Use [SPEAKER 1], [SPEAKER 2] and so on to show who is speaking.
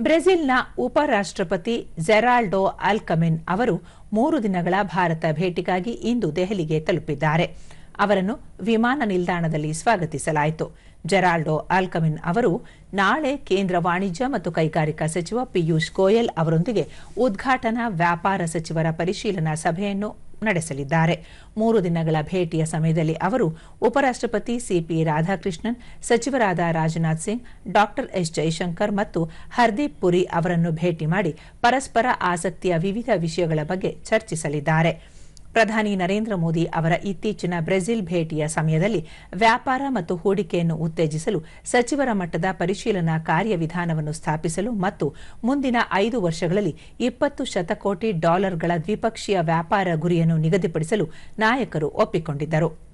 [SPEAKER 1] ಬ್ರೆಜಿಲ್ನ ಉಪರಾಷ್ಟ್ರಪತಿ ಜೆರಾಲ್ಡೋ ಅಲ್ಕಮೆನ್ ಅವರು ಮೂರು ದಿನಗಳ ಭಾರತ ಭೇಟಿಗಾಗಿ ಇಂದು ದೆಹಲಿಗೆ ತಲುಪಿದ್ದಾರೆ. ಅವರನ್ನು ವಿಮಾನ ನಿಲ್ದಾಣದಲ್ಲಿ ಸ್ವಾಗತಿಸಲಾಯಿತು. ಜೆರಾಲ್ಡೋ ಅಲ್ಕಮಿನ್ ಅವರು ನಾಳೆ ಕೇಂದ್ರ ವಾಣಿಜ್ಯ ಮತ್ತು ಕೈಗಾರಿಕಾ ಸಚಿವ ಪಿಯೂಷ್ ಗೋಯಲ್ ಅವರೊಂದಿಗೆ ಉದ್ಘಾಟನಾ ವ್ಯಾಪಾರ ಸಚಿವರ ಪರಿಶೀಲನಾ ಸಭೆಯನ್ನು ನಡೆಸಲಿದ್ದಾರೆ. ಮೂರು ದಿನಗಳ ಭೇಟಿಯ ಸಮಯದಲ್ಲಿ ಅವರು ಉಪರಾಷ್ಟ್ರಪತಿ ಸಿಪಿ ರಾಧಾಕೃಷ್ಣನ್, ಸಚಿವರಾದ ರಾಜನಾಥ್ ಸಿಂಗ್, ಡಾಕ್ಟರ್ ಎಸ್ ಜೈಶಂಕರ್ ಮತ್ತು ಹರ್ದೀಪ್ ಪುರಿ ಅವರನ್ನು ಭೇಟಿ ಮಾಡಿ ಪರಸ್ಪರ ಆಸಕ್ತಿಯ ವಿವಿಧ ವಿಷಯಗಳ ಬಗ್ಗೆ ಚರ್ಚಿಸಲಿದ್ದಾರೆ. ಪ್ರಧಾನಿ ನರೇಂದ್ರ ಮೋದಿ ಅವರ ಇತ್ತೀಚಿನ ಬ್ರೆಜಿಲ್ ಭೇಟಿಯ ಸಮಯದಲ್ಲಿ ವ್ಯಾಪಾರ ಮತ್ತು ಹೂಡಿಕೆಯನ್ನು ಉತ್ತೇಜಿಸಲು ಸಚಿವರ ಮಟ್ಟದ ಪರಿಶೀಲನಾ ಕಾರ್ಯವಿಧಾನವನ್ನು ಸ್ಥಾಪಿಸಲು ಮತ್ತು ಮುಂದಿನ ಐದು ವರ್ಷಗಳಲ್ಲಿ ಇಪ್ಪತ್ತು ಶತಕೋಟಿ ಡಾಲರ್ಗಳ ದ್ವಿಪಕ್ಷೀಯ ವ್ಯಾಪಾರ ಗುರಿಯನ್ನು ನಿಗದಿಪಡಿಸಲು ನಾಯಕರು ಒಪ್ಪಿಕೊಂಡಿದ್ದರು.